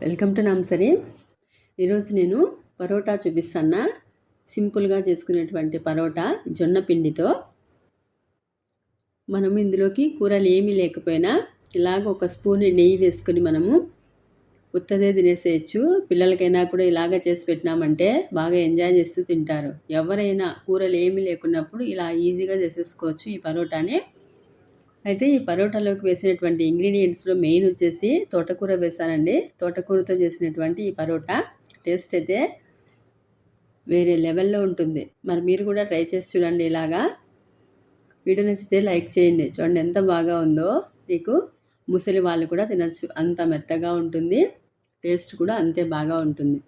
Welcome to నాంసరి ఈరోజు నేను పరోటా చూపిస్తాను సింపుల్గా చేసుకునేటువంటి పరోటా జొన్న పిండితో. మనము ఇందులోకి కూరలు ఏమీ లేకపోయినా ఇలాగ ఒక స్పూన్ నెయ్యి వేసుకొని మనము ఉత్తదే తినేసేయచ్చు. పిల్లలకైనా కూడా ఇలాగ చేసి పెట్టినామంటే బాగా ఎంజాయ్ చేస్తూ తింటారు. ఎవరైనా కూరలు ఏమీ లేకున్నప్పుడు ఇలా ఈజీగా చేసేసుకోవచ్చు ఈ పరోటాని. అయితే ఈ పరోటాలోకి వేసినటువంటి ఇంగ్రీడియంట్స్లో మెయిన్ వచ్చేసి తోటకూర వేసానండి. తోటకూరతో చేసినటువంటి ఈ పరోటా టేస్ట్ అయితే వేరే లెవెల్లో ఉంటుంది. మరి మీరు కూడా ట్రై చేసి చూడండి ఇలాగా. వీడియో నచ్చితే లైక్ చేయండి. చూడండి ఎంత బాగా ఉందో. నీకు ముసలి వాళ్ళు కూడా తినచ్చు. అంత మెత్తగా ఉంటుంది. టేస్ట్ కూడా అంతే బాగా ఉంటుంది.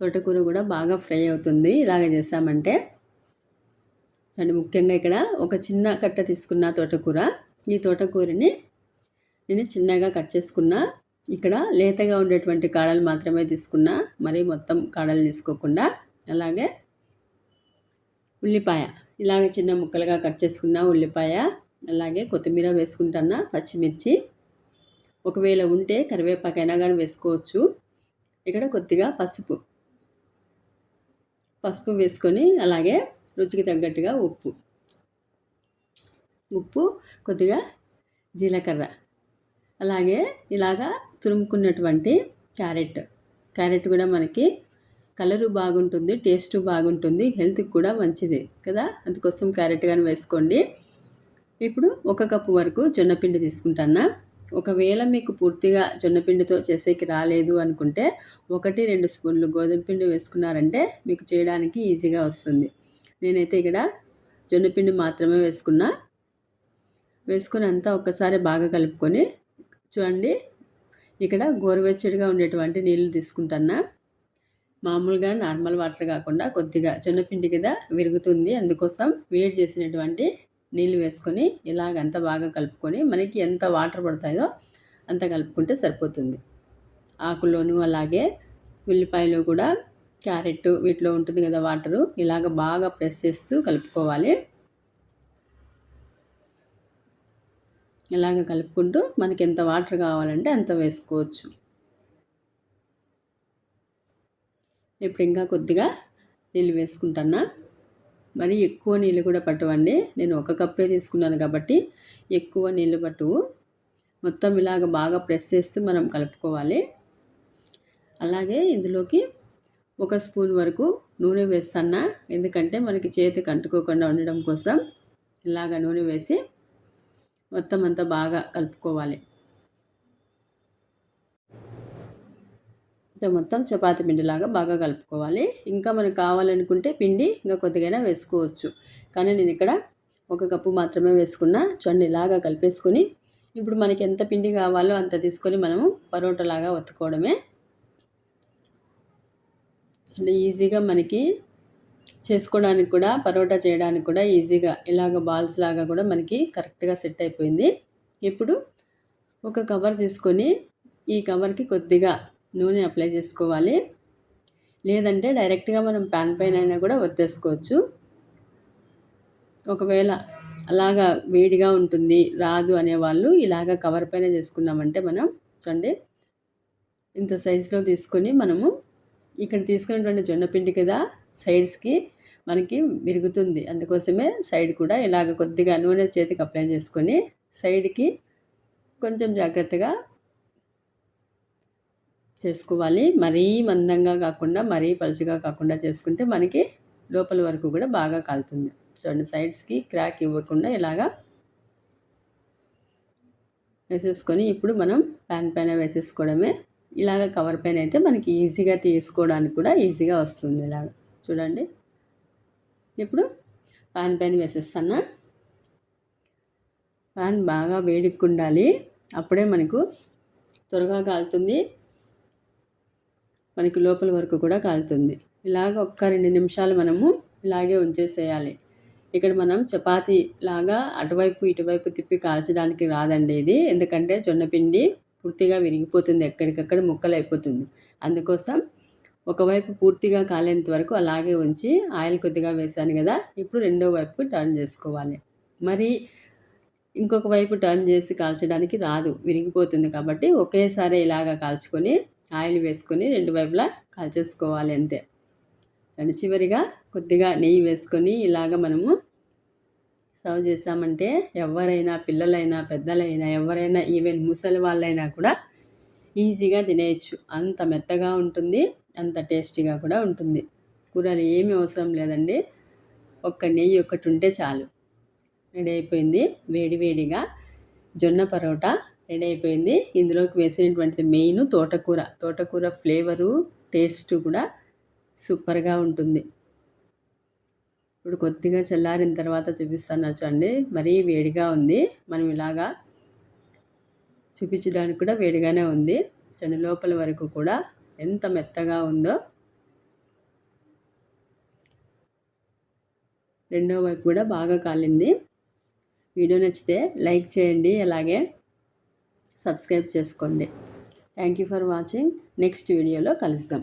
తోటకూర కూడా బాగా ఫ్రై అవుతుంది. ఇలాగ చేసామంటే చూడండి ముఖ్యంగా ఇక్కడ ఒక చిన్న కట్ట తీసుకున్న తోటకూర. ఈ తోటకూరని నేను చిన్నగా కట్ చేసుకున్నా. ఇక్కడ లేతగా ఉండేటువంటి కాడలు మాత్రమే తీసుకున్నా. మరి మొత్తం కాడలు తీసుకోకుండా అలాగే ఉల్లిపాయ. ఇలాగ చిన్న ముక్కలుగా కట్ చేసుకున్న ఉల్లిపాయ అలాగే కొత్తిమీర వేసుకుంటున్నా పచ్చిమిర్చి. ఒకవేళ ఉంటే కరివేపాకైనా కానీ వేసుకోవచ్చు. ఇక్కడ కొద్దిగా పసుపు. పసుపు వేసుకొని అలాగే రుచికి తగ్గట్టుగా ఉప్పు. ఉప్పు కొద్దిగా జీలకర్ర. అలాగే ఇలాగా తురుముకున్నటువంటి క్యారెట్. క్యారెట్ కూడా మనకి కలరు బాగుంటుంది టేస్ట్ బాగుంటుంది హెల్త్కి కూడా మంచిది కదా? అందుకోసం క్యారెట్ కానీ వేసుకోండి. ఇప్పుడు ఒక కప్పు వరకు జొన్నపిండి తీసుకుంటానా ఒకవేళ మీకు పూర్తిగా జొన్నపిండితో చేసేకి రాలేదు అనుకుంటే ఒకటి రెండు స్పూన్లు గోధుమ పిండి వేసుకున్నారంటే మీకు చేయడానికి ఈజీగా వస్తుంది. నేనైతే ఇక్కడ జొన్నపిండి మాత్రమే వేసుకున్నా. వేసుకుని అంతా ఒక్కసారి బాగా కలుపుకొని చూడండి ఇక్కడ గోరువెచ్చడిగా ఉండేటువంటి నీళ్ళు తీసుకుంటున్నా. మామూలుగా నార్మల్ వాటర్ కాకుండా కొద్దిగా జొన్నపిండి కదా విరుగుతుంది. అందుకోసం వేడి చేసినటువంటి నీళ్ళు వేసుకొని ఇలాగంత బాగా కలుపుకొని మనకి ఎంత వాటర్ పడతాయో అంత కలుపుకుంటే సరిపోతుంది. ఆకులోను అలాగే ఉల్లిపాయలు కూడా క్యారెట్ వీటిలో ఉంటుంది కదా వాటరు. ఇలాగ బాగా ప్రెస్ చేస్తూ కలుపుకోవాలి. ఇలాగ కలుపుకుంటూ మనకి ఎంత వాటర్ కావాలంటే అంత వేసుకోవచ్చు. ఇప్పుడు ఇంకా కొద్దిగా నీళ్ళు వేసుకుంటున్నా మరి ఎక్కువ నీళ్ళు కూడా పట్టవండి. నేను ఒక కప్పే తీసుకున్నాను కాబట్టి ఎక్కువ నీళ్ళు పట్టువు. మొత్తం ఇలాగ బాగా ప్రెస్ చేస్తూ మనం కలుపుకోవాలి. అలాగే ఇందులోకి ఒక స్పూన్ వరకు నూనె వేస్తాను ఎందుకంటే మనకి చేతికి అంటుకోకుండా ఉండడం కోసం ఇలాగ నూనె వేసి మొత్తం అంతా బాగా కలుపుకోవాలి. మొత్తం చపాతి పిండిలాగా బాగా కలుపుకోవాలి. ఇంకా మనకు కావాలనుకుంటే పిండి ఇంకా కొద్దిగైనా వేసుకోవచ్చు. కానీ నేను ఇక్కడ ఒక కప్పు మాత్రమే వేసుకున్నా. చూడండి ఇలాగా కలిపేసుకొని ఇప్పుడు మనకి ఎంత పిండి కావాలో అంత తీసుకొని మనము పరోటాలాగా ఒత్తుకోవడమే. అంటే ఈజీగా మనకి చేసుకోవడానికి కూడా పరోటా చేయడానికి కూడా ఈజీగా ఇలాగ బాల్స్ లాగా కూడా మనకి కరెక్ట్గా సెట్ అయిపోయింది. ఇప్పుడు ఒక కవర్ తీసుకొని ఈ కవర్కి కొద్దిగా నూనె అప్లై చేసుకోవాలి. లేదంటే డైరెక్ట్గా మనం ప్యాన్ పైన అయినా కూడా వత్తేసుకోవచ్చు ఒకవేళ అలాగా వేడిగా ఉంటుంది రాదు అనేవాళ్ళు ఇలాగ కవర్ పైన చేసుకున్నామంటే మనం చూడండి ఇంత సైజులో తీసుకొని మనము ఇక్కడ తీసుకున్నటువంటి జొన్నపిండి కదా సైడ్స్కి మనకి విరుగుతుంది. అందుకోసమే సైడ్ కూడా ఇలాగ కొద్దిగా నూనె చేతికి అప్లై చేసుకొని సైడ్కి కొంచెం జాగ్రత్తగా చేసుకోవాలి. మరీ మందంగా కాకుండా మరీ పలుచగా కాకుండా చేసుకుంటే మనకి లోపల వరకు కూడా బాగా కాలుతుంది. చూడండి సైడ్స్కి క్రాక్ ఇవ్వకుండా ఇలాగా వేసేసుకొని ఇప్పుడు మనం ప్యాన్ పైన వేసేసుకోవడమే ఇలాగ కవర్ పైన అయితే మనకి ఈజీగా తీసుకోవడానికి కూడా ఈజీగా వస్తుంది ఇలాగ. చూడండి. ఇప్పుడు పాన్ పైన వేసేస్తాను? పాన్ బాగా వేడికి ఉండాలి అప్పుడే మనకు త్వరగా కాలుతుంది. మనకి లోపల వరకు కూడా కాలుతుంది. ఇలాగ ఒక్క రెండు నిమిషాలు మనము ఇలాగే ఉంచేసేయాలి. ఇక్కడ మనం చపాతీ లాగా అటువైపు ఇటువైపు తిప్పి కాల్చడానికి రాదండి ఇది. ఎందుకంటే జొన్నపిండి పూర్తిగా విరిగిపోతుంది. ఎక్కడికక్కడ ముక్కలు అయిపోతుంది అందుకోసం ఒకవైపు పూర్తిగా కాలేంత వరకు అలాగే ఉంచి ఆయిల్ కొద్దిగా వేసాను కదా ఇప్పుడు రెండో వైపుకు టర్న్ చేసుకోవాలి. మరి ఇంకొక వైపు టర్న్ చేసి కాల్చడానికి రాదు విరిగిపోతుంది కాబట్టి ఒకేసారి ఇలాగ కాల్చుకొని ఆయిల్ వేసుకొని రెండు వైపులా కాల్చేసుకోవాలి అంతే. అండ్ చివరిగా కొద్దిగా నెయ్యి వేసుకొని ఇలాగ మనము సర్వ్ చేసామంటే ఎవరైనా పిల్లలైనా పెద్దలైనా ఎవరైనా ఈవెన్ ముసలి వాళ్ళైనా కూడా ఈజీగా తినేయచ్చు. అంత మెత్తగా ఉంటుంది అంత టేస్టీగా కూడా ఉంటుంది. కూరలు ఏమీ అవసరం లేదండి. ఒక్క నెయ్యి ఒకటి ఉంటే చాలు. రెడీ అయిపోయింది. వేడివేడిగా జొన్న పరోటా రెడీ అయిపోయింది. ఇందులోకి వేసినటువంటిది మెయిన్ తోటకూర. తోటకూర ఫ్లేవరు టేస్ట్ కూడా సూపర్గా ఉంటుంది. ఇప్పుడు కొద్దిగా చల్లారిన తర్వాత చూపిస్తాను చూడండి. మరీ వేడిగా ఉంది. మనం ఇలాగా చూపించడానికి కూడా వేడిగానే ఉంది. చండి లోపల వరకు కూడా ఎంత మెత్తగా ఉందో. రెండో వైపు కూడా బాగా కాలింది. వీడియో నచ్చితే లైక్ చేయండి అలాగే సబ్స్క్రైబ్ చేసుకోండి. Thank you for watching. Next వీడియోలో కలుద్దాం.